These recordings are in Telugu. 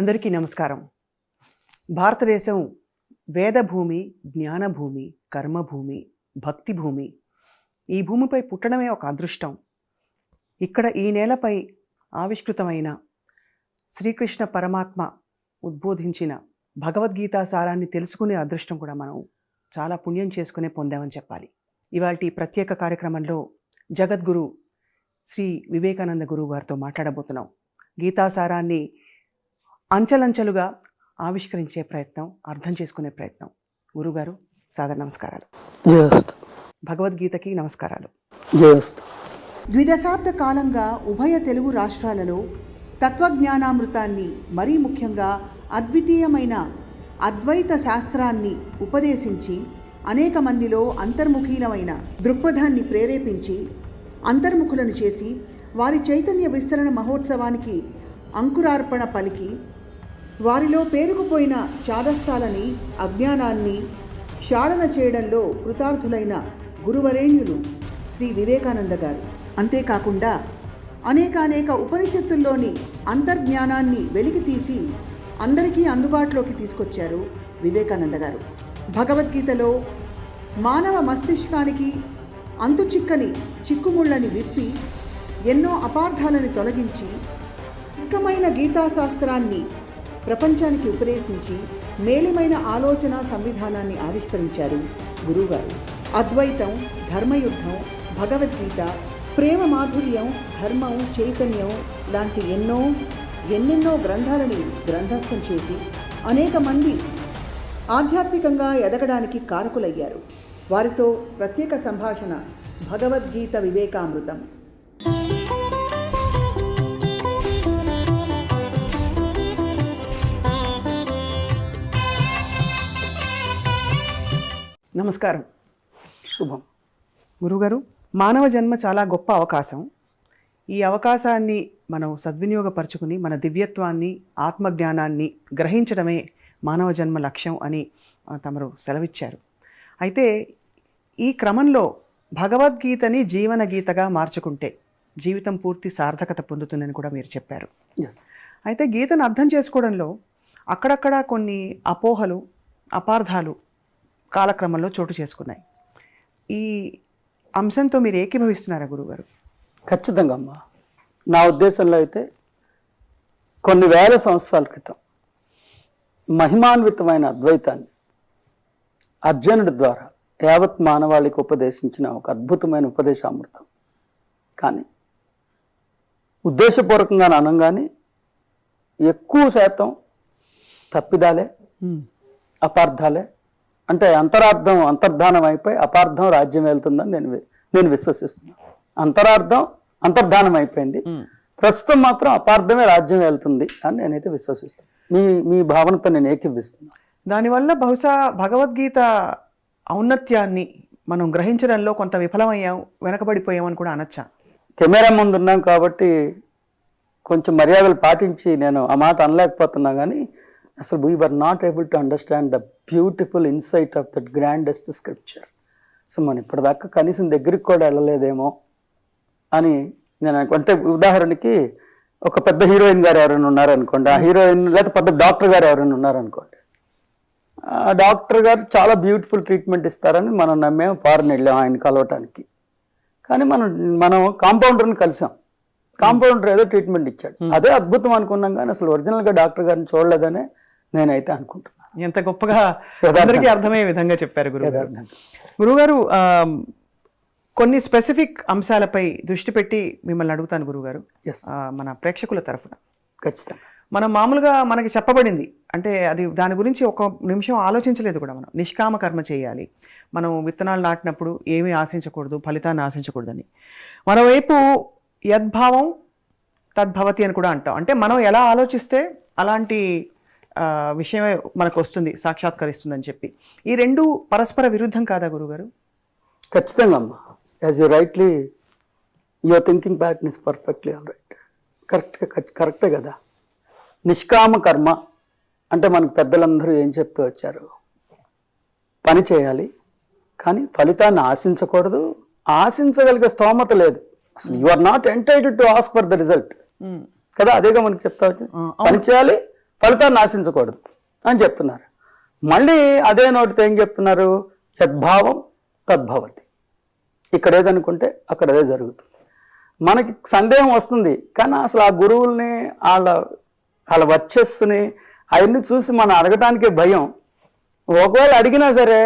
అందరికీ నమస్కారం. భారతదేశం వేదభూమి జ్ఞానభూమి కర్మభూమి భక్తి భూమి ఈ భూమిపై పుట్టడమే ఒక అదృష్టం. ఇక్కడ ఈ నేలపై ఆవిష్కృతమైన శ్రీకృష్ణ పరమాత్మ ఉద్బోధించిన భగవద్గీతా సారాన్ని తెలుసుకునే అదృష్టం కూడా మనం చాలా పుణ్యం చేసుకునే పొందామని చెప్పాలి. ఇవాళ ప్రత్యేక కార్యక్రమంలో జగద్గురు శ్రీ వివేకానంద గురువు గారితో మాట్లాడబోతున్నాం. గీతాసారాన్ని అంచెలంచెలుగా ఆవిష్కరించే ప్రయత్నం అర్థం చేసుకునే ప్రయత్నం. గురుగారు సాదర నమస్కారాలు. భగవద్గీతకి నమస్కారాలు. ద్విదశాబ్ద కాలంగా ఉభయ తెలుగు రాష్ట్రాలలో తత్వజ్ఞానామృతాన్ని మరీ ముఖ్యంగా అద్వితీయమైన అద్వైత శాస్త్రాన్ని ఉపదేశించి అనేక మందిలో అంతర్ముఖీలమైన దృక్పథాన్ని ప్రేరేపించి అంతర్ముఖులను చేసి వారి చైతన్య విస్తరణ మహోత్సవానికి అంకురార్పణ పలికి వారిలో పేరుకుపోయిన చాదస్తాలని అజ్ఞానాన్ని క్షాళన చేయడంలో కృతార్థులైన గురువరేణ్యులు శ్రీ వివేకానంద గారు. అంతేకాకుండా అనేకానేక ఉపనిషత్తుల్లోని అంతర్జ్ఞానాన్ని వెలికి తీసి అందరికీ అందుబాటులోకి తీసుకొచ్చారు వివేకానంద గారు. భగవద్గీతలో మానవ మస్తిష్కానికి అంతుచిక్కని చిక్కుముళ్ళని విప్పి ఎన్నో అపార్థాలని తొలగించి ముఖ్యమైన గీతాశాస్త్రాన్ని ప్రపంచానికి ఉపదేశించి మేలిమైన ఆలోచన సంవిధానాన్ని ఆవిష్కరించారు. గురువుగారు అద్వైతం ధర్మయుద్ధం భగవద్గీత ప్రేమ మాధుర్యం ధర్మం చైతన్యం లాంటి ఎన్నో ఎన్నెన్నో గ్రంథాలని గ్రంథస్థం చేసి అనేక మంది ఆధ్యాత్మికంగా ఎదగడానికి కారకులయ్యారు. వారితో ప్రత్యేక సంభాషణ భగవద్గీత వివేకామృతం. నమస్కారం. శుభం. గురుగారు మానవ జన్మ చాలా గొప్ప అవకాశం. ఈ అవకాశాన్ని మనం సద్వినియోగపరచుకుని మన దివ్యత్వాన్ని ఆత్మజ్ఞానాన్ని గ్రహించడమే మానవ జన్మ లక్ష్యం అని తమరు సెలవిచ్చారు. అయితే ఈ క్రమంలో భగవద్గీతని జీవన గీతగా మార్చుకుంటే జీవితం పూర్తి సార్థకత పొందుతుందని కూడా మీరు చెప్పారు. అయితే గీతను అర్థం చేసుకోవడంలో అక్కడక్కడ కొన్ని అపోహలు అపార్థాలు కాలక్రమంలో చోటు చేసుకున్నాయి. ఈ అంశంతో మీరు ఏకీభవిస్తున్నారా గురుగారు? ఖచ్చితంగా అమ్మా. నా ఉద్దేశంలో అయితే కొన్ని వేల సంవత్సరాల క్రితం మహిమాన్వితమైన అద్వైతాన్ని అర్జునుడి ద్వారా యావత్ మానవాళికి ఉపదేశించిన ఒక అద్భుతమైన ఉపదేశామృతం. కానీ ఉద్దేశపూర్వకంగా అనగానే ఎక్కువ శాతం తప్పిదాలే అపార్థాలే అంటే అంతరార్థం అంతర్ధానం అయిపోయి అపార్థం రాజ్యం వెళ్తుందని నేను నేను విశ్వసిస్తున్నాను అంతరార్థం అంతర్ధానం అయిపోయింది. ప్రస్తుతం మాత్రం అపార్థమే రాజ్యం వెళ్తుంది అని నేనైతే విశ్వసిస్తాను మీ మీ భావనతో నేను ఏకీవిస్తున్నాను దానివల్ల బహుశా భగవద్గీత ఔన్నత్యాన్ని మనం గ్రహించడంలో కొంత విఫలమయ్యాం వెనకబడిపోయామని కూడా అనొచ్చా? కెమెరా ముందు ఉన్నాం కాబట్టి కొంచెం మర్యాదలు పాటించి నేను ఆ మాట అనలేకపోతున్నా కానీ అసలు we were not able to understand the beautiful insight of that grandest scripture so మనం ఇప్పటిదాకా కనీసం దగ్గరికి కూడా వెళ్ళలేదేమో అని నేను అంటే ఉదాహరణకి ఒక పెద్ద హీరోయిన్ గారు ఎవరైనా ఉన్నారనుకోండి ఆ హీరోయిన్ లేదా పెద్ద డాక్టర్ గారు ఎవరైనా ఉన్నారనుకోండి ఆ డాక్టర్ గారు చాలా బ్యూటిఫుల్ ట్రీట్మెంట్ ఇస్తారని మనం నమ్మేం ఫారెన్ వెళ్ళాం ఆయన కలవటానికి. కానీ మనం మనం కాంపౌండర్ని కలిసాం. కాంపౌండర్ ఏదో ట్రీట్మెంట్ ఇచ్చాడు. అదే అద్భుతం అనుకున్నాం కానీ అసలు ఒరిజినల్గా డాక్టర్ గారిని చూడలేదనే నేనైతే అనుకుంటున్నాను. ఎంత గొప్పగా అందరికీ అర్థమయ్యే విధంగా చెప్పారు. గురుగారు ఆమ్, కొన్ని స్పెసిఫిక్ అంశాలపై దృష్టి పెట్టి మిమ్మల్ని అడుగుతాను. ఆ, మన ప్రేక్షకుల తరఫున. ఖచ్చితంగా. మనం మామూలుగా మనకి చెప్పబడింది అంటే అది దాని గురించి ఒక నిమిషం ఆలోచించలేదు కూడా మనం. నిష్కామ కర్మ చేయాలి. మనం విత్తనాలు నాటినప్పుడు ఏమీ ఆశించకూడదు ఫలితాన్ని ఆశించకూడదని. మరోవైపు యద్భావం తద్భవతి అని కూడా అంటాం. అంటే మనం ఎలా ఆలోచిస్తే అలాంటి విషయమే మనకు వస్తుంది సాక్షాత్కరిస్తుందని చెప్పి. ఈ రెండు పరస్పర విరుద్ధం కాదా గురుగారు? ఖచ్చితంగా అమ్మా. As you rightly your thinking pattern is perfectly all right కరెక్ట్గా కరెక్టే కదా. నిష్కామ కర్మ అంటే మనకు పెద్దలందరూ ఏం చెప్తూ వచ్చారు? పని చేయాలి కానీ ఫలితాన్ని ఆశించకూడదు. ఆశించగలిగే స్తోమత లేదు. అసలు you are not entitled to ask for the result కదా అదేగా మనకి చెప్తా. పని చేయాలి ఫలితాన్ని ఆశించకూడదు అని చెప్తున్నారు. మళ్ళీ అదే నోటితో ఏం చెప్తున్నారు? యద్భావం తద్భవతి. ఇక్కడ ఏదనుకుంటే అక్కడ అదే జరుగుతుంది. మనకి సందేహం వస్తుంది కానీ అసలు ఆ గురువుల్ని వాళ్ళ వాళ్ళ వచ్చేస్తుని అవన్నీ చూసి మనం అడగటానికే భయం. ఒకవేళ అడిగినా సరే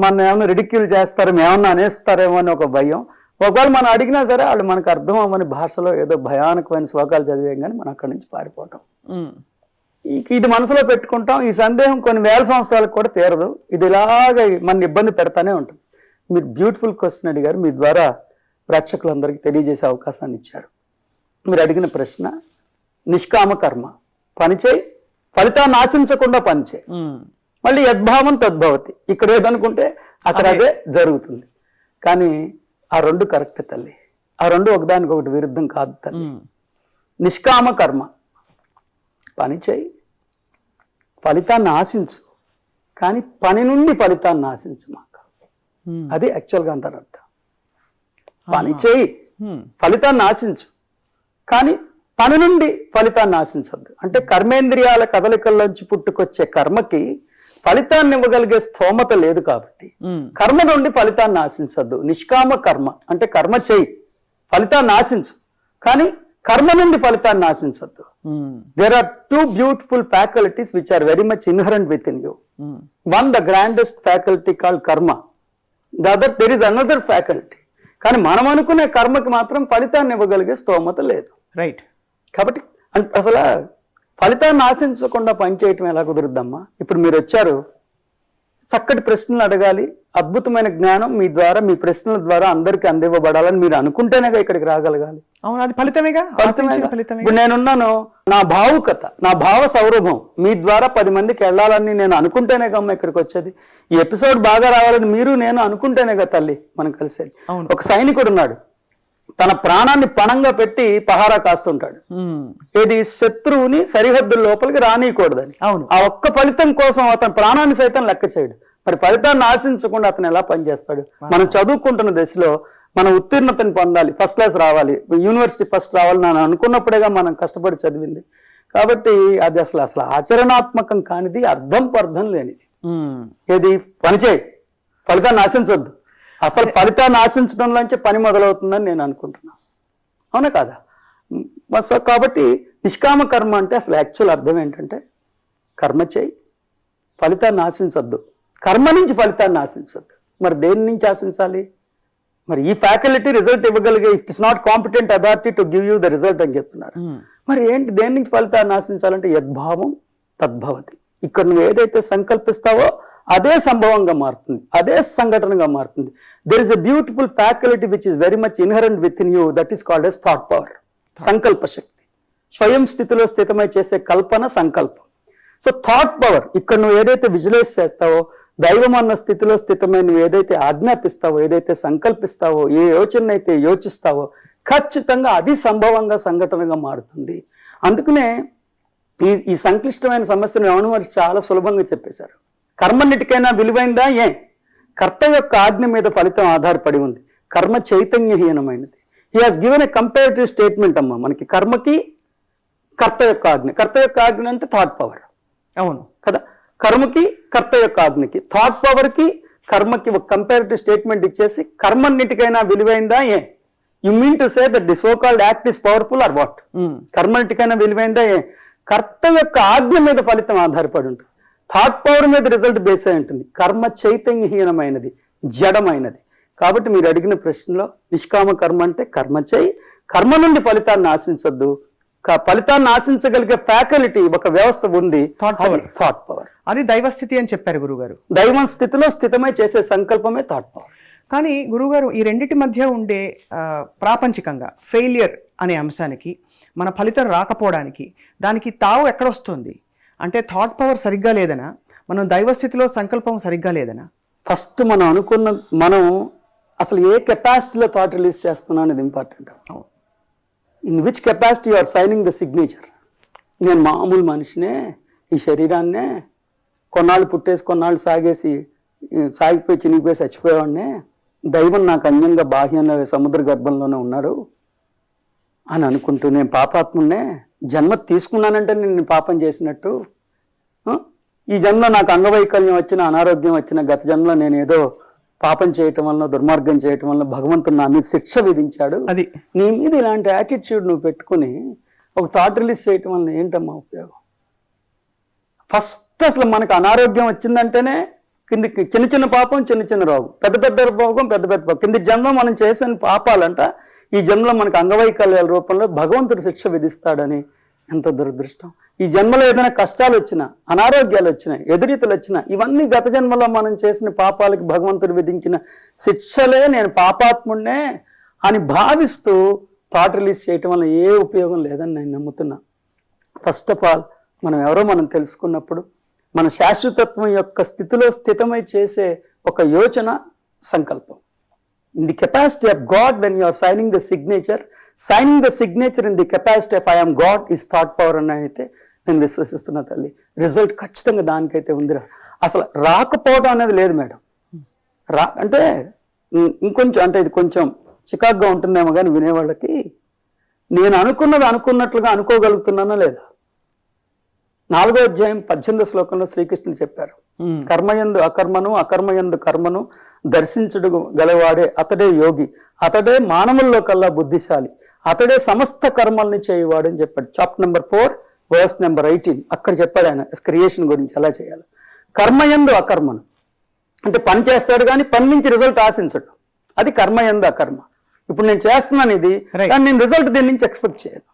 మన ఏమైనా రిడిక్యూల్ చేస్తారు ఏమన్నా అనేస్తారేమో అని ఒక భయం. ఒకవేళ మనం అడిగినా సరే వాళ్ళు మనకు అర్థం అవ్వని భాషలో ఏదో భయానకమైన శ్లోకాలు చదివాం కానీ మనం అక్కడి నుంచి పారిపోవటం ఇది మనసులో పెట్టుకుంటాం ఈ సందేహం కొన్ని వేల సంవత్సరాలకు కూడా తీరదు. ఇది ఇలాగ మన ఇబ్బంది పెడతానే ఉంటుంది. మీరు బ్యూటిఫుల్ క్వశ్చన్ అడిగారు మీ ద్వారా ప్రేక్షకులందరికీ తెలియజేసే అవకాశాన్ని ఇచ్చారు. మీరు అడిగిన ప్రశ్న నిష్కామ కర్మ. పనిచేయి ఫలితాన్ని ఆశించకుండా పనిచేయి. మళ్ళీ యద్భావం తద్భవతి. ఇక్కడ ఏదనుకుంటే అక్కడ అదే. జరుగుతుంది. కానీ ఆ రెండు కరెక్ట్ తల్లి. ఆ రెండు ఒకదానికి ఒకటి విరుద్ధం కాదు తల్లి. నిష్కామ కర్మ. పని చేయి. ఫలితాన్ని ఆశించు. కానీ పని నుండి ఫలితాన్ని ఆశించు మాకు. అది యాక్చువల్గా అంటారు అర్థం పని చేయి. ఫలితాన్ని ఆశించు. కానీ పని నుండి ఫలితాన్ని ఆశించద్దు. అంటే కర్మేంద్రియాల కదలికల్లోంచి పుట్టుకొచ్చే కర్మకి ఫలితాన్ని ఇవ్వగలిగే స్థోమత లేదు కాబట్టి. కర్మ నుండి ఫలితాన్ని ఆశించద్దు. నిష్కామ కర్మ. అంటే కర్మ చేయి. ఫలితాన్ని ఆశించు. కానీ కర్మ నుండి ఫలితాన్ని ఆశించద్దు. There are two beautiful faculties which are very much inherent within you. One the grandest faculty call karma the other there is another faculty కానీ మనం అనుకునే కర్మకి మాత్రం ఫలితాన్ని ఇవ్వగలిగే స్తోమత లేదు రైట్ కాబట్టి అసలు ఫలితాన్ని ఆశించకుండా పనిచేయటం ఎలా కుదురుద్దమ్మా ఇప్పుడు మీరు వచ్చారు చక్కటి ప్రశ్నలు అడగాలి అద్భుతమైన జ్ఞానం మీ ద్వారా మీ ప్రశ్నల ద్వారా అందరికీ అందివ్వబడాలని మీరు అనుకుంటేనే ఇక్కడికి రాగలగాలి. అవును? అది ఫలితమేగా? ఇప్పుడు నేనున్నాను నా భావుకత నా భావ సౌరభం మీ ద్వారా పది మందికి వెళ్ళాలని నేను అనుకుంటేనే కమ్మ ఇక్కడికి వచ్చేది. ఈ ఎపిసోడ్ బాగా రావాలని మీరు నేను అనుకుంటేనే కదా తల్లి మనం కలిసేది. ఒక సైనికుడు ఉన్నాడు. తన ప్రాణాన్ని పణంగా పెట్టి పహారా కాస్తుంటాడు. ఏది? శత్రువుని సరిహద్దుల లోపలికి రానియకూడదని. అవును. ఆ ఒక్క ఫలితం కోసం అతని ప్రాణాన్ని సైతం లెక్క చేయడు. మరి ఫలితాన్ని ఆశించకుండా అతను ఎలా పనిచేస్తాడు? మనం చదువుకుంటున్న దశలో మనం ఉత్తీర్ణతని పొందాలి ఫస్ట్ క్లాస్ రావాలి యూనివర్సిటీ ఫస్ట్ రావాలి అని అనుకున్నప్పుడేగా మనం కష్టపడి చదివింది. కాబట్టి అది అసలు అసలు ఆచరణాత్మకం కానిది అర్థం పర్థం లేనిది. ఏది? పనిచేయి ఫలితాన్ని ఆశించొద్దు. అసలు ఫలితాన్ని ఆశించడంలోంచి పని మొదలవుతుందని నేను అనుకుంటున్నాను అవునా కాదా? సో కాబట్టి నిష్కామ కర్మ అంటే అసలు యాక్చువల్ అర్థం ఏంటంటే కర్మ చేయి. ఫలితాన్ని ఆశించొద్దు. కర్మ నుంచి ఫలితాన్ని ఆశించొద్దు. మరి దేని నుంచి ఆశించాలి? మరి ఈ faculty result ఇవ్వగలిగే it is not competent authority to give you the result అని చెప్తున్నారు. ఉమ్. మరి ఏంటి దేని నుంచి ఫలితాన్ని ఆశించాలంటే యద్భావం తద్భవతి. ఇక్కడ నువ్వు ఏదైతే సంకల్పిస్తావో అదే సంభవంగా మారుతుంది. అదే సంఘటనగా మారుతుంది. There is a beautiful faculty which is very much inherent within you that is called as thought power సంకల్ప శక్తి. స్వయం స్థితిలో స్థితమై చేసే కల్పన సంకల్పం. సో థాట్ పవర్ ఇక్కడ నువ్వు ఏదైతే విజువలైజ్ చేస్తావో దైవం అన్న స్థితిలో స్థితమై నువ్వు ఏదైతే ఆజ్ఞాపిస్తావో ఏదైతే సంకల్పిస్తావో ఏ యోచన అయితే యోచిస్తావో ఖచ్చితంగా అది సంభవంగా సంఘటనగా మారుతుంది. అందుకనే ఈ ఈ సంక్లిష్టమైన సమస్యను రమణ మహర్షి చాలా సులభంగా చెప్పేశారు. కర్మన్నిటికైనా విలువైందా? ఏ? కర్త యొక్క ఆజ్ఞ మీద ఫలితం ఆధారపడి ఉంది. కర్మ చైతన్యహీనమైనది. He has given a comparative statement అమ్మా. మనకి కర్మకి కర్త యొక్క ఆజ్ఞ. కర్త యొక్క ఆజ్ఞ అంటే థాట్ పవర్ అవును. కదా? కర్మకి కర్త యొక్క ఆజ్ఞకి. థాట్ పవర్కి కర్మకి ఒక కంపారిటివ్ స్టేట్మెంట్ ఇచ్చేసి కర్మన్నిటికైనా విలువైందా ఏ? You mean to say that the so called act is powerful or what. కర్మన్నిటికైనా విలువైందా ఏ? కర్త యొక్క ఆజ్ఞ మీద ఫలితం ఆధారపడి ఉంటుంది. థాట్ పవర్ మీద రిజల్ట్ బేస్ అయి ఉంటుంది. కర్మ చైతన్యహీనమైనది జడమైనది. కాబట్టి మీరు అడిగిన ప్రశ్నలో నిష్కామ కర్మ అంటే కర్మ చేయి. కర్మ నుండి ఫలితాన్ని ఆశించొద్దు. ఫలితాన్ని ఆశించగలిగే ఫ్యాకల్టీ ఒక వ్యవస్థ ఉంది. Thought power. థాట్ పవర్ అది దైవస్థితి అని చెప్పారు గురుగారు. దైవం స్థితిలో స్థితమై చేసే సంకల్పమే థాట్ పవర్ కానీ గురుగారు ఈ రెండిటి మధ్య ఉండే ప్రాపంచికంగా ఫెయిలియర్ అనే అంశానికి మన ఫలితం రాకపోవడానికి దానికి తావు ఎక్కడొస్తుంది? అంటే థాట్ పవర్ సరిగ్గా లేదనా? మనం దైవస్థితిలో సంకల్పం సరిగ్గా లేదనా? ఫస్ట్ మనం అనుకున్న మనం అసలు ఏ కెపాసిటీలో థాట్ రిలీజ్ చేస్తున్నాం అనేది ఇంపార్టెంట్ అవును. In which capacity are signing the signature నేను మామూలు మనిషినే ఈ శరీరాన్నే కొన్నాళ్ళు పుట్టేసి కొన్నాళ్ళు సాగేసి సాగిపోయి చినిగిపోయి చచ్చిపోయేవాడినే. దైవం నాకు అన్యంగా బాహ్యంలో సముద్ర గర్భంలోనే ఉన్నాడు అని అనుకుంటూ నేను పాపాత్మునే జన్మ తీసుకున్నానంటే నేను పాపం చేసినట్టు. ఈ జన్మ నాకు అంగవైకల్యం వచ్చిన అనారోగ్యం వచ్చిన గత జన్మలో నేను ఏదో పాపం చేయటం వలన దుర్మార్గం చేయటం వలన భగవంతుడు నా మీద శిక్ష విధించాడు. అది. నీ మీద ఇలాంటి యాటిట్యూడ్ నువ్వు పెట్టుకుని ఒక థాట్ రిలీజ్ చేయటం వలన ఏంటమ్మా ఉపయోగం? ఫస్ట్ అసలు మనకు అనారోగ్యం వచ్చిందంటేనే కిందికి చిన్న చిన్న పాపం చిన్న చిన్న రోగం. పెద్ద పెద్ద పాపం పెద్ద పెద్ద పాపం కింది జన్మ మనం చేసిన పాపాలంట ఈ జన్మలో మనకు అంగవైకల్యాల రూపంలో భగవంతుడు శిక్ష విధిస్తాడని ఎంత దురదృష్టం? ఈ జన్మలో ఏదైనా కష్టాలు వచ్చినా అనారోగ్యాలు వచ్చినా ఎదురీతలు వచ్చినా ఇవన్నీ గత జన్మలో మనం చేసిన పాపాలకి భగవంతుడు విధించిన శిక్షలే నేను పాపాత్ముడినే అని భావిస్తూ థాట్ రిలీజ్ చేయటం వల్ల ఏ ఉపయోగం లేదని నేను నమ్ముతున్నా. ఫస్ట్ ఆఫ్ ఆల్ మనం ఎవరో మనం తెలుసుకున్నప్పుడు మన శాశ్వతత్వం యొక్క స్థితిలో స్థితమై చేసే ఒక యోచన సంకల్పం. In the capacity of God when you are signing the signature signing the signature in the capacity of I am God is thought power అని అయితే నేను విశ్వసిస్తున్నా తల్లి. రిజల్ట్ ఖచ్చితంగా దానికైతే ఉందిరా అసలు రాకపోవడం అనేది లేదు మేడం. రా అంటే ఇంకొంచెం అంటే ఇది కొంచెం చికాగ్గా ఉంటుందేమో కానీ వినేవాళ్ళకి నేను అనుకున్నది అనుకున్నట్లుగా అనుకోగలుగుతున్నానా లేదా. నాలుగో అధ్యాయం పద్దెనిమిదో శ్లోకంలో శ్రీకృష్ణుడు చెప్పారు. ఉమ్. కర్మయందు అకర్మను అకర్మయందు కర్మను దర్శించుడు గలవాడే అతడే యోగి. అతడే మానవుల్లో కల్లా బుద్ధిశాలి. అతడే సమస్త కర్మల్ని చేయవాడు అని చెప్పాడు. Chapter number four verse number eighteen అక్కడ చెప్పాడు ఆయన క్రియేషన్ గురించి ఎలా చేయాలి? కర్మయందు అకర్మను. అంటే పని చేస్తాడు కానీ పని నుంచి రిజల్ట్ ఆశించడు. అది కర్మయందు అకర్మ. ఇప్పుడు నేను చేస్తున్నాను ఇది. కానీ నేను రిజల్ట్ దీని నుంచి ఎక్స్పెక్ట్ చేయను.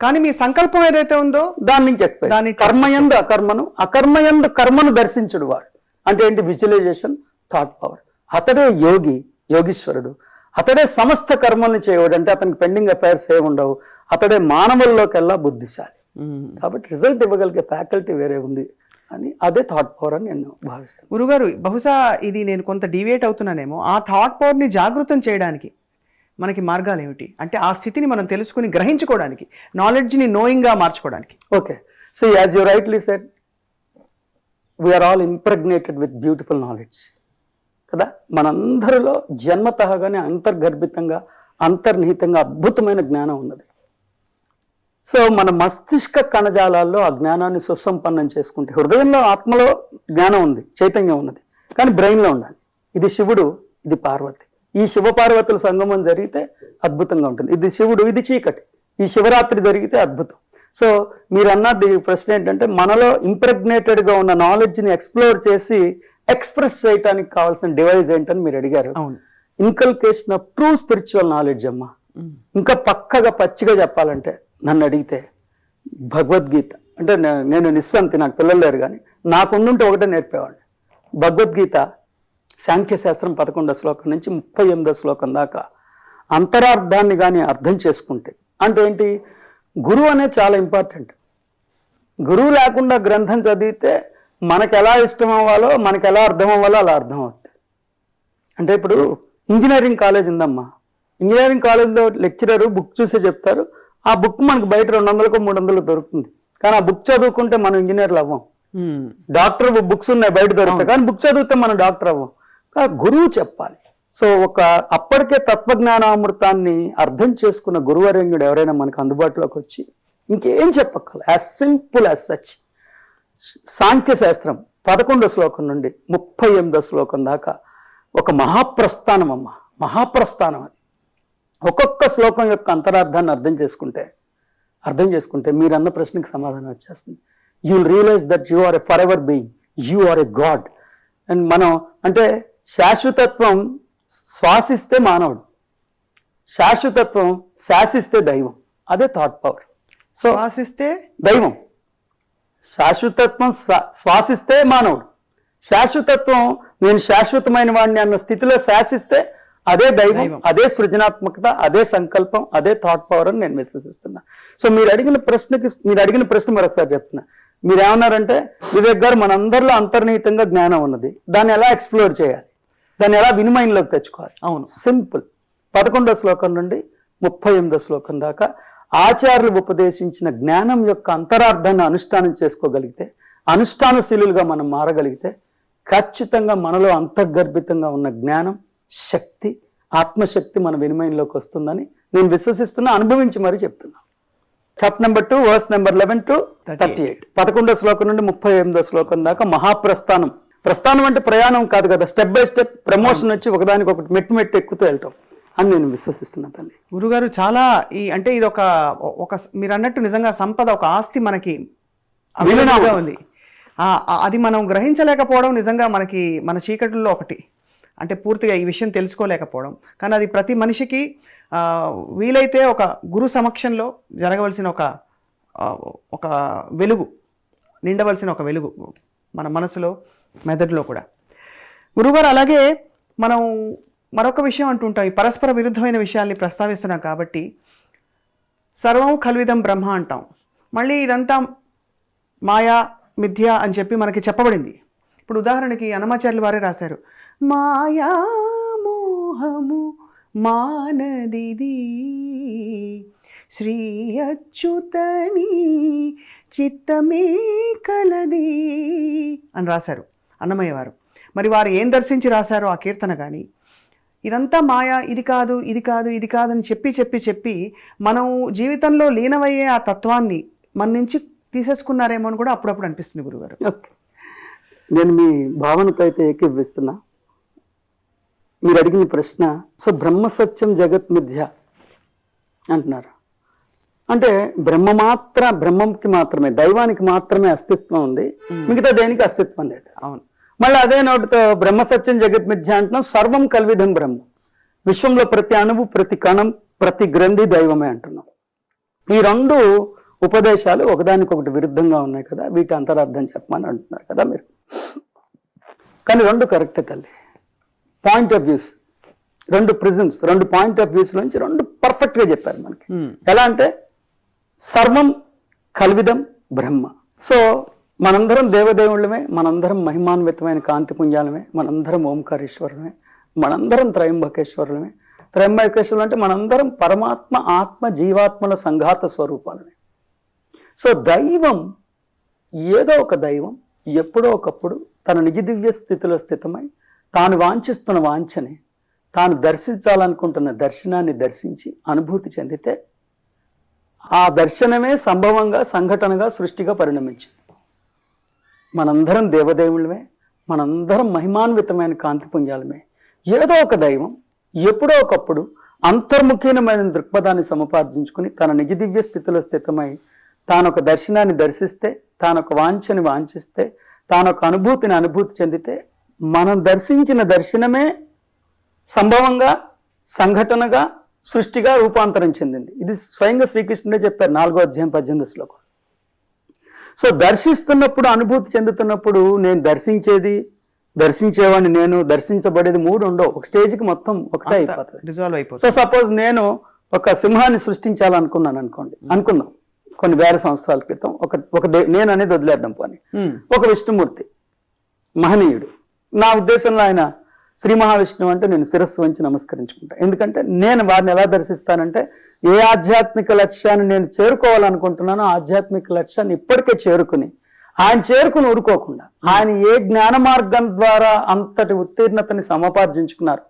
కానీ మీ సంకల్పం ఏదైతే ఉందో దాని నుంచి ఎక్స్పెక్ట్ దాని కర్మయందు అకర్మను అకర్మయందు కర్మను దర్శించుడు వాడు. అంటే ఏంటి? విజువలైజేషన్ థాట్ పవర్ అతడే యోగి యోగీశ్వరుడు. అతడే సమస్త కర్మల్ని చేయవాడు. అంటే అతనికి పెండింగ్ అఫైర్స్ ఏ ఉండవు. అతడే మానవుల్లోకెల్లా బుద్ధిశాలి. కాబట్టి రిజల్ట్ ఇవ్వగలిగే ఫ్యాకల్టీ వేరే ఉంది అని అదే థాట్ పవర్ అని నేను భావిస్తాను గురుగారు బహుశా ఇది నేను కొంత డివేట్ అవుతున్నానేమో. ఆ థాట్ పవర్ని జాగృతం చేయడానికి మనకి మార్గాలు ఏమిటి? అంటే ఆ స్థితిని మనం తెలుసుకుని గ్రహించుకోవడానికి నాలెడ్జ్ని నోయింగ్గా మార్చుకోవడానికి. Okay so as you rightly said we are all impregnated with beautiful knowledge కదా? మనందరిలో జన్మతహగానే అంతర్గర్భితంగా అంతర్నిహితంగా అద్భుతమైన జ్ఞానం ఉన్నది. సో మన మస్తిష్క కణజాలాల్లో ఆ జ్ఞానాన్ని సుసంపన్నం చేసుకుంటే హృదయంలో ఆత్మలో జ్ఞానం ఉంది చైతన్యం ఉన్నది. కానీ బ్రెయిన్లో ఉండాలి. ఇది శివుడు ఇది పార్వతి. ఈ శివపార్వతుల సంగమం జరిగితే అద్భుతంగా ఉంటుంది. ఇది శివుడు ఇది చీకటి. ఈ శివరాత్రి జరిగితే అద్భుతం. సో మీరు అన్నది ప్రశ్న ఏంటంటే మనలో ఇంప్రెగ్నేటెడ్గా ఉన్న నాలెడ్జ్ని ఎక్స్ప్లోర్ చేసి ఎక్స్ప్రెస్ చేయడానికి కావాల్సిన డివైస్ ఏంటని మీరు అడిగారు. అవును. Inculcation of true spiritual knowledge అమ్మా. ఇంకా పక్కగా పచ్చిగా చెప్పాలంటే నన్ను అడిగితే భగవద్గీత అంటే నేను నిస్సంతి నాకు పిల్లలు లేరు కానీ నాకు ఉండుంటే ఒకటే నేర్పేవాడిని. భగవద్గీత సాంఖ్య శాస్త్రం పదకొండో శ్లోకం నుంచి ముప్పై ఎనిమిదో శ్లోకం దాకా అంతరార్థాన్ని కానీ అర్థం చేసుకుంటే అంటే ఏంటి? గురువు అనేది చాలా ఇంపార్టెంట్. గురువు లేకుండా గ్రంథం చదివితే మనకు ఎలా ఇష్టం అవ్వాలో మనకు ఎలా అర్థం అవ్వాలో అలా అర్థం అవుతుంది అంటే ఇప్పుడు ఇంజనీరింగ్ కాలేజ్ ఉందమ్మా. ఇంజనీరింగ్ కాలేజ్లో లెక్చరర్ బుక్ చూసే చెప్తారు. ఆ బుక్ మనకు బయట రెండు వందలకు మూడు వందలకు దొరుకుతుంది. కానీ ఆ బుక్ చదువుకుంటే మనం ఇంజనీర్లు అవ్వం. డాక్టర్ బుక్స్ ఉన్నాయి బయట దొరుకుతాయి కానీ బుక్ చదివితే మనం డాక్టర్ అవ్వం. కానీ గురువు చెప్పాలి. సో ఒక అప్పటికే తత్వజ్ఞానామృతాన్ని అర్థం చేసుకున్న గురువరేణ్యుడు ఎవరైనా మనకు అందుబాటులోకి వచ్చి ఇంకేం చెప్పక్కల as simple as such. Sankhya శాస్త్రం పదకొండో శ్లోకం నుండి ముప్పై ఎనిమిదో శ్లోకం దాకా ఒక మహాప్రస్థానం అమ్మ. మహాప్రస్థానం అది. ఒక్కొక్క శ్లోకం యొక్క అంతరార్థాన్ని అర్థం చేసుకుంటే అర్థం చేసుకుంటే మీరు అన్న ప్రశ్నకి సమాధానం వచ్చేస్తుంది. You will realise that you are a forever being you are a God and మనం అంటే శాశ్వతత్వం శ్వాసిస్తే మానవుడు. శాశ్వతత్వం శాసిస్తే దైవం. అదే థాట్ పవర్ సో శ్వాసిస్తే దైవం. శాశ్వతత్వం శ్వా- శ్వాసిస్తే మానవుడు. శాశ్వతత్వం నేను శాశ్వతమైన వాడిని అన్న స్థితిలో శాసిస్తే అదే దైవం. అదే సృజనాత్మకత అదే సంకల్పం అదే థాట్ పవర్ అని నేను విశ్వసిస్తున్నా సో మీరు అడిగిన ప్రశ్నకి మీరు అడిగిన ప్రశ్న మరొకసారి చెప్తున్నా. మీరు ఏమన్నారంటే వివేక్ గారు మనందరిలో అంతర్నిహితంగా జ్ఞానం ఉన్నది. దాన్ని ఎలా ఎక్స్ప్లోర్ చేయాలి? దాన్ని ఎలా వినిమయంలోకి తెచ్చుకోవాలి? అవును. సింపుల్ పదకొండో శ్లోకం నుండి ముప్పై ఎనిమిదో శ్లోకం దాకా ఆచార్యులు ఉపదేశించిన జ్ఞానం యొక్క అంతరార్థాన్ని అనుష్ఠానం చేసుకోగలిగితే అనుష్ఠానశీలులుగా మనం మారగలిగితే ఖచ్చితంగా మనలో అంతర్గర్భితంగా ఉన్న జ్ఞానం శక్తి ఆత్మశక్తి మన వినిమయంలోకి వస్తుందని నేను విశ్వసిస్తున్నా అనుభవించి మరీ చెప్తున్నా. Chapter number two verse number eleven to thirty eight పదకొండో శ్లోకం నుండి ముప్పై ఎనిమిదో శ్లోకం దాకా మహాప్రస్థానం. ప్రస్థానం అంటే ప్రయాణం కాదు కదా స్టెప్ బై స్టెప్ ప్రమోషన్ వచ్చి ఒకదానికి ఒకటి మెట్టు మెట్టు ఎక్కుతూ వెళ్ళటం అని నేను విశ్వసిస్తున్నా తల్లి. గురుగారు చాలా ఈ అంటే ఇది ఒక ఒక మీరు అన్నట్టు నిజంగా సంపద ఒక ఆస్తి మనకి ఉంది. అది మనం గ్రహించలేకపోవడం నిజంగా మనకి మన చీకటిలో ఒకటి. అంటే పూర్తిగా ఈ విషయం తెలుసుకోలేకపోవడం. కానీ అది ప్రతి మనిషికి వీలైతే ఒక గురు సమక్షంలో జరగవలసిన ఒక ఒక వెలుగు నిండవలసిన ఒక వెలుగు మన మనసులో మెదడులో కూడా. గురుగారు అలాగే మనం మరొక విషయం అంటుంటాం ఈ పరస్పర విరుద్ధమైన విషయాల్ని ప్రస్తావిస్తున్నాం కాబట్టి సర్వం కల్విదం బ్రహ్మ అంటాం. మళ్ళీ ఇదంతా మాయా మిథ్య అని చెప్పి మనకి చెప్పబడింది. ఇప్పుడు ఉదాహరణకి అనమాచార్యులు వారే రాశారు మాయా మోహము మానదిది శ్రీ అచ్యుతని చిత్తమే కలది అని రాశారు అన్నమయ్య వారు. మరి వారు ఏం దర్శించి రాశారో ఆ కీర్తన కానీ ఇదంతా మాయా ఇది కాదు ఇది కాదు ఇది కాదని చెప్పి చెప్పి చెప్పి మనం జీవితంలో లీనమయ్యే ఆ తత్వాన్ని మన నుంచి తీసేసుకున్నారేమో అని కూడా అప్పుడప్పుడు అనిపిస్తుంది గురుగారు. నేను మీ భావనతో అయితే ఏకీభవిస్తున్నా. మీరు అడిగిన ప్రశ్న సో బ్రహ్మ సత్యం జగత్ మిథ్య? అంటున్నారు. అంటే బ్రహ్మ మాత్ర బ్రహ్మంకి మాత్రమే దైవానికి మాత్రమే అస్తిత్వం ఉంది. మిగతా దేనికి అస్తిత్వం లేదు. అవును. మళ్ళీ అదే నోటితో బ్రహ్మ సత్యం జగత్ మిథ్య అంటున్నాం సర్వం కల్విధం బ్రహ్మ. విశ్వంలో ప్రతి అణువు ప్రతి కణం ప్రతి గ్రంథి దైవమే అంటున్నాం. ఈ రెండు ఉపదేశాలు ఒకదానికొకటి విరుద్ధంగా ఉన్నాయి కదా వీటి అంతరార్థం చెప్పమని అంటున్నారు కదా మీరు. కానీ రెండు కరెక్టే తల్లి. పాయింట్ ఆఫ్ వ్యూస్ రెండు ప్రిజమ్స్ రెండు పాయింట్ ఆఫ్ వ్యూస్ నుంచి రెండు perfect గా చెప్పారు మనకి. ఎలా అంటే సర్వం కల్విదం బ్రహ్మ. సో మనందరం దేవదేవుళ్ళమే మనందరం మహిమాన్వితమైన కాంతి పుంజాలమే మనందరం ఓంకారేశ్వరులమే మనందరం త్రయంబకేశ్వరులమే. త్రయంబకేశ్వరులు అంటే మనందరం పరమాత్మ ఆత్మ జీవాత్మల సంఘాత స్వరూపాలమే. సో దైవం ఏదో ఒక దైవం ఎప్పుడో ఒకప్పుడు తన నిజ దివ్య స్థితిలో స్థితమై తాను వాంఛిస్తున్న వాంఛని తాను దర్శించాలనుకుంటున్న దర్శనాన్ని దర్శించి అనుభూతి చెందితే ఆ దర్శనమే సంభవంగా సంఘటనగా సృష్టిగా పరిణమించింది. మనందరం దేవదేవులమే మనందరం మహిమాన్వితమైన కాంతి పుంజాలమే. ఏదో ఒక దైవం ఎప్పుడో ఒకప్పుడు అంతర్ముఖీనమైన దృక్పథాన్ని సముపార్జించుకుని తన నిజ దివ్య స్థితిలో స్థితమై తానొక దర్శనాన్ని దర్శిస్తే తానొక వాంఛని వాంఛిస్తే తానొక అనుభూతిని అనుభూతి చెందితే మనం దర్శించిన దర్శనమే సంభవంగా సంఘటనగా సృష్టిగా రూపాంతరం చెందింది. ఇది స్వయంగా శ్రీకృష్ణుడే చెప్పారు నాలుగో అధ్యాయం పద్దెనిమిది శ్లోకం. సో దర్శిస్తున్నప్పుడు అనుభూతి చెందుతున్నప్పుడు నేను దర్శించేది దర్శించేవాడిని నేను దర్శించబడేది మూడు ఉండవు. ఒక స్టేజ్కి మొత్తం ఒకటే అయిపోతుంది. రిజాల్వ్ అయిపోతుంది. సో సపోజ్ నేను ఒక సింహాన్ని సృష్టించాలనుకున్నాను అనుకోండి. అనుకుందాం. కొన్ని వేల సంవత్సరాల క్రితం ఒక ఒక నేను అనేది వదిలేద్దాం పోనీ. Hmm. ఒక విష్ణుమూర్తి మహనీయుడు. నా ఉద్దేశంలో ఆయన శ్రీ మహావిష్ణువు అంటే నేను శిరస్సు వంచి నమస్కరించుకుంటా. ఎందుకంటే నేను వారిని ఎలా దర్శిస్తానంటే ఏ ఆధ్యాత్మిక లక్ష్యాన్ని నేను చేరుకోవాలనుకుంటున్నానో ఆధ్యాత్మిక లక్ష్యాన్ని ఇప్పటికే చేరుకుని ఆయన చేరుకుని ఊరుకోకుండా ఆయన ఏ జ్ఞాన మార్గం ద్వారా అంతటి ఉత్తీర్ణతని సమపార్జించుకున్నారు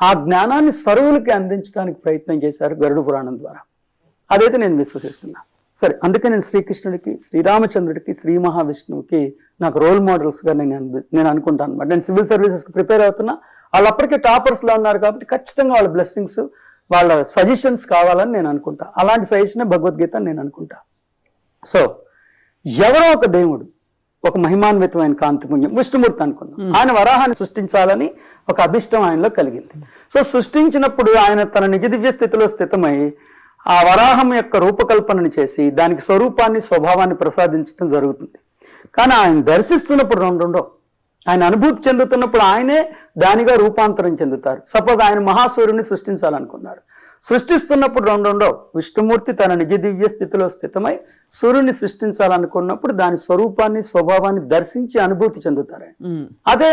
ఆ జ్ఞానాన్ని సరువులకి అందించడానికి ప్రయత్నం చేశారు గరుడు పురాణం ద్వారా. అదైతే నేను విశ్వసిస్తున్నా. సరే అందుకే నేను శ్రీకృష్ణుడికి శ్రీరామచంద్రుడికి శ్రీ మహావిష్ణువుకి నాకు రోల్ మోడల్స్గా నేను నేను అనుకుంటాను అనమాట నేను సివిల్ సర్వీసెస్కి ప్రిపేర్ అవుతున్నా. వాళ్ళు అప్పటికే టాపర్స్లో ఉన్నారు కాబట్టి ఖచ్చితంగా వాళ్ళ బ్లెస్సింగ్స్ వాళ్ళ సజెషన్స్ కావాలని నేను అనుకుంటా. అలాంటి సజెషనే భగవద్గీత నేను అనుకుంటా. సో ఎవరో ఒక దేవుడు ఒక మహిమాన్వితమైన కాంతిపుణ్యం విష్ణుమూర్తి అనుకుందాం. ఆయన వరాహాన్ని సృష్టించాలని ఒక అభిష్టం ఆయనలో కలిగింది. సో సృష్టించినప్పుడు ఆయన తన నిజ దివ్య స్థితిలో స్థితమై ఆ వరాహం యొక్క రూపకల్పనని చేసి దానికి స్వరూపాన్ని స్వభావాన్ని ప్రసాదించడం జరుగుతుంది. కానీ ఆయన దర్శిస్తున్నప్పుడు రెండు ఉండవు. ఆయన అనుభూతి చెందుతున్నప్పుడు ఆయనే దానిగా రూపాంతరం చెందుతారు. సపోజ్ ఆయన మహాసూర్యుని సృష్టించాలనుకున్నారు. సృష్టిస్తున్నప్పుడు రెండు ఉండవు. విష్ణుమూర్తి తన నిజ దివ్య స్థితిలో స్థితమై సూర్యుని సృష్టించాలనుకున్నప్పుడు దాని స్వరూపాన్ని స్వభావాన్ని దర్శించి అనుభూతి చెందుతారు. అదే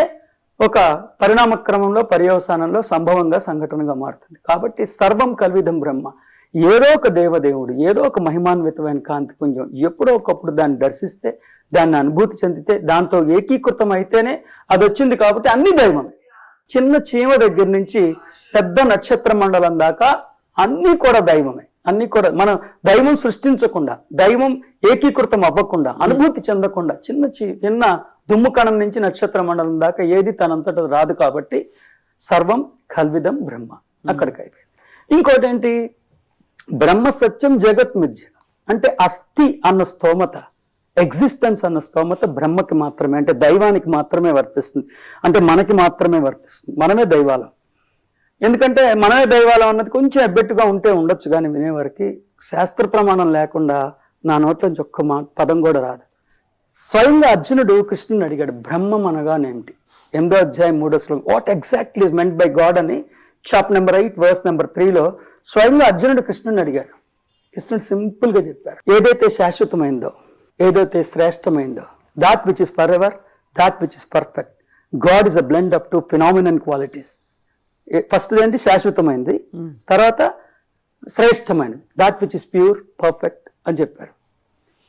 ఒక పరిణామ క్రమంలో పర్యవసానంలో సంభవంగా సంఘటనగా మారుతుంది. కాబట్టి సర్వం కల్విదం బ్రహ్మ. ఏదో ఒక దేవదేవుడు ఏదో ఒక మహిమాన్వితమైన కాంతిపుంజం ఎప్పుడో ఒకప్పుడు దాన్ని దర్శిస్తే దాన్ని అనుభూతి చెందితే దాంతో ఏకీకృతం అయితేనే అది వచ్చింది కాబట్టి అన్ని దైవమే. చిన్న చీమ దగ్గర నుంచి పెద్ద నక్షత్ర మండలం దాకా అన్నీ కూడా దైవమే. అన్ని కూడా మనం దైవం సృష్టించకుండా దైవం ఏకీకృతం అవ్వకుండా అనుభూతి చెందకుండా చిన్న చి- చిన్న దుమ్ము కణం నుంచి నక్షత్ర మండలం దాకా ఏది తనంతట రాదు కాబట్టి సర్వం కల్విదం బ్రహ్మ. అక్కడికి అయిపోయింది ఇంకోటి ఏంటి బ్రహ్మ సత్యం జగత్ మిథ్య అంటే అస్థి అన్న స్తోమత ఎగ్జిస్టెన్స్ అన్న స్తోమత బ్రహ్మకి మాత్రమే అంటే దైవానికి మాత్రమే వర్తిస్తుంది. అంటే మనకి మాత్రమే వర్తిస్తుంది. మనమే దైవాలం. ఎందుకంటే మనమే దైవాలం అన్నది కొంచెం ఎబ్బెట్టుగా ఉంటే ఉండొచ్చు కానీ వినేవారికి శాస్త్ర ప్రమాణం లేకుండా నా నోట్లోంచి ఒక్క మా పదం కూడా రాదు. స్వయంగా అర్జునుడు కృష్ణుని అడిగాడు బ్రహ్మం అనగానేమిటి ఎనిమిదో అధ్యాయం మూడో శ్లోకం what exactly is meant by God అని chapter number eight verse number త్రీలో స్వయంగా అర్జునుడు కృష్ణుని అడిగాడు. కృష్ణుడు సింపుల్గా చెప్పారు. ఏదైతే శాశ్వతమైందో ఏదైతే శ్రేష్టమైందో that which is forever that which is perfect God is a blend up to phenomenon qualities first ఏంటి? శాశ్వతమైంది. తర్వాత శ్రేష్టమైనది that which is pure perfect అని చెప్పారు.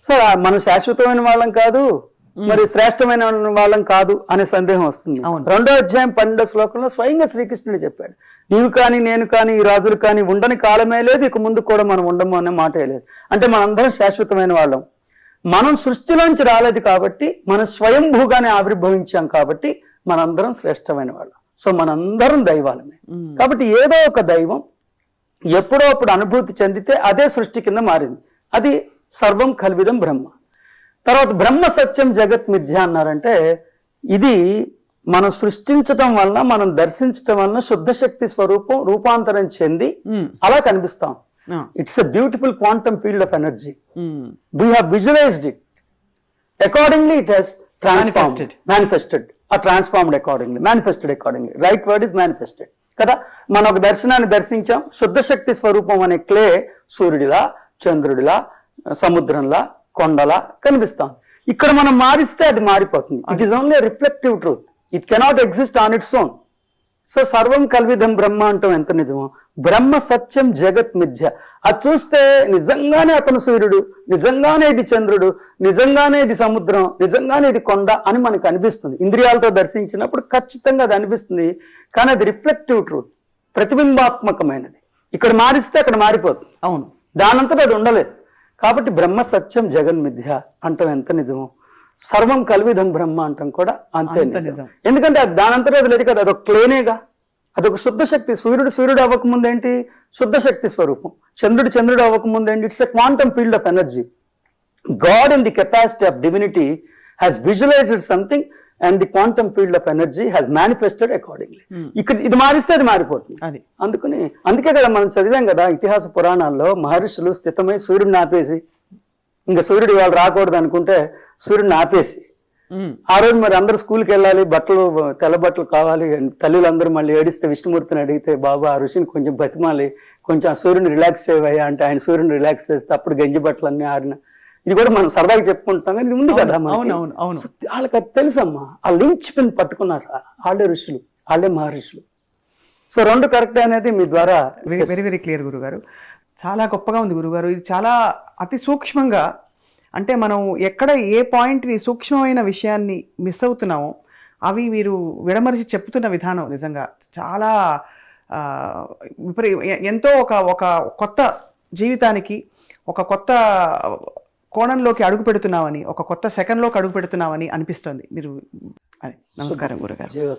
సో మనం శాశ్వతమైన వాళ్ళం కాదు. మరి శ్రేష్టమైన వాళ్ళం కాదు అనే సందేహం వస్తుంది. అవును. రెండో అధ్యాయం పన్నెండో శ్లోకంలో స్వయంగా శ్రీకృష్ణుడు చెప్పాడు నీవు కానీ నేను కానీ ఈ రాజులు కానీ ఉండని కాలమే లేదు ఇక ముందు కూడా మనం ఉండము అనే మాటే లేదు. అంటే మనందరం శాశ్వతమైన వాళ్ళం. మనం సృష్టిలోంచి రాలేదు కాబట్టి మనం స్వయంభూగానే ఆవిర్భవించాం కాబట్టి మనందరం శ్రేష్టమైన వాళ్ళం. సో మనందరం దైవాలమే. కాబట్టి ఏదో ఒక దైవం ఎప్పుడో అప్పుడు అనుభూతి చెందితే అదే సృష్టి కింద మారింది. అది సర్వం కల్విదం బ్రహ్మ. తర్వాత బ్రహ్మ సత్యం జగత్ మిథ్య అన్నారంటే ఇది మనం సృష్టించటం వలన మనం దర్శించటం వలన శుద్ధ శక్తి స్వరూపం రూపాంతరం చెంది. అలా కనిపిస్తాం. It's a beautiful quantum field of energy. We have visualised it accordingly it has Manifested. Manifested uh transformed accordingly manifested accordingly right word is manifested కదా మనం ఒక దర్శనాన్ని దర్శించాం శుద్ధ శక్తి స్వరూపం అనే క్లే సూర్యుడిలా చంద్రుడిలా సముద్రంలా కొండలా కనిపిస్తాం. ఇక్కడ మనం మారిస్తే అది మారిపోతుంది. It is only reflective truth it cannot exist on its own so సర్వం కల్విదం బ్రహ్మ అంటాం. ఎంత నిజమో? బ్రహ్మ సత్యం జగత్ మిథ్య. అది చూస్తే నిజంగానే అతను సూర్యుడు నిజంగానే ఇది చంద్రుడు నిజంగానే ఇది సముద్రం నిజంగానే ఇది కొండ అని మనకు అనిపిస్తుంది. ఇంద్రియాలతో దర్శించినప్పుడు ఖచ్చితంగా అది అనిపిస్తుంది. కానీ అది రిఫ్లెక్టివ్ ట్రూత్ ప్రతిబింబాత్మకమైనది. ఇక్కడ మారిస్తే అక్కడ మారిపోతుంది. అవును. దానంతట అది ఉండలేదు. కాబట్టి బ్రహ్మ సత్యం జగన్ మిథ్య అంటాం ఎంత నిజమో? సర్వం కల్విదం బ్రహ్మ అంటాం కూడా అంతే నిజం. ఎందుకంటే అది దానంతట అది లేదు కదా అదొక క్లేనేగా. అదొక శుద్ధ శక్తి. సూర్యుడు సూర్యుడు అవ్వకముందు ఏంటి? శుద్ధ శక్తి స్వరూపం. చంద్రుడు చంద్రుడు అవ్వకముందు ఏంటి? It's a quantum field of energy God in the capacity of divinity has visualised something and the quantum field of energy has manifested accordingly ఇక్కడ ఇది మారిస్తే అది మారిపోతుంది. అది. అందుకని అందుకే కదా మనం చదివాం కదా ఇతిహాస పురాణాల్లో మహర్షులు స్థితమై సూర్యుడిని ఆపేసి ఇంకా సూర్యుడు ఇవాళ రాకూడదు అనుకుంటే సూర్యుడిని ఆపేసి మ్మ్. ఆ రోజు మరి అందరూ స్కూల్కి వెళ్ళాలి బట్టలు తెల్ల బట్టలు కావాలి తల్లులందరూ మళ్ళీ ఏడిస్తే విష్ణుమూర్తిని అడిగితే బాబా ఆ ఋషిని కొంచెం బతిమాలి కొంచెం ఆ సూర్యుని రిలాక్స్ చేయవయ్యా అంటే ఆయన సూర్యుని రిలాక్స్ చేస్తే అప్పుడు గంజి బట్టలు అన్నీ ఆడిన ఇది కూడా మనం సరదాగా చెప్పుకుంటాం కానీ ఇది ఉంది కదా మనకి. అవును అవును అవును. సో వాళ్ళకి అది తెలుసమ్మా. ఆ లించ్ పిన్ పట్టుకున్నారు వాళ్ళే ఋషులు వాళ్ళే మహర్షులు. సో రెండు కరెక్ట్ అనేది మీ ద్వారా వెరీ వెరీ క్లియర్ గురుగారు. చాలా గొప్పగా ఉంది గురుగారు. ఇది చాలా అతి సూక్ష్మంగా అంటే మనం ఎక్కడ ఏ పాయింట్ని సూక్ష్మమైన విషయాన్ని మిస్ అవుతున్నామో అవి మీరు విడమరిచి చెప్తున్న విధానం నిజంగా చాలా విపరీ ఎంతో ఒక ఒక కొత్త జీవితానికి ఒక కొత్త కోణంలోకి అడుగు పెడుతున్నామని ఒక కొత్త సెకండ్లోకి అడుగు పెడుతున్నామని అనిపిస్తుంది. మీరు అది నమస్కారం గురుగారు.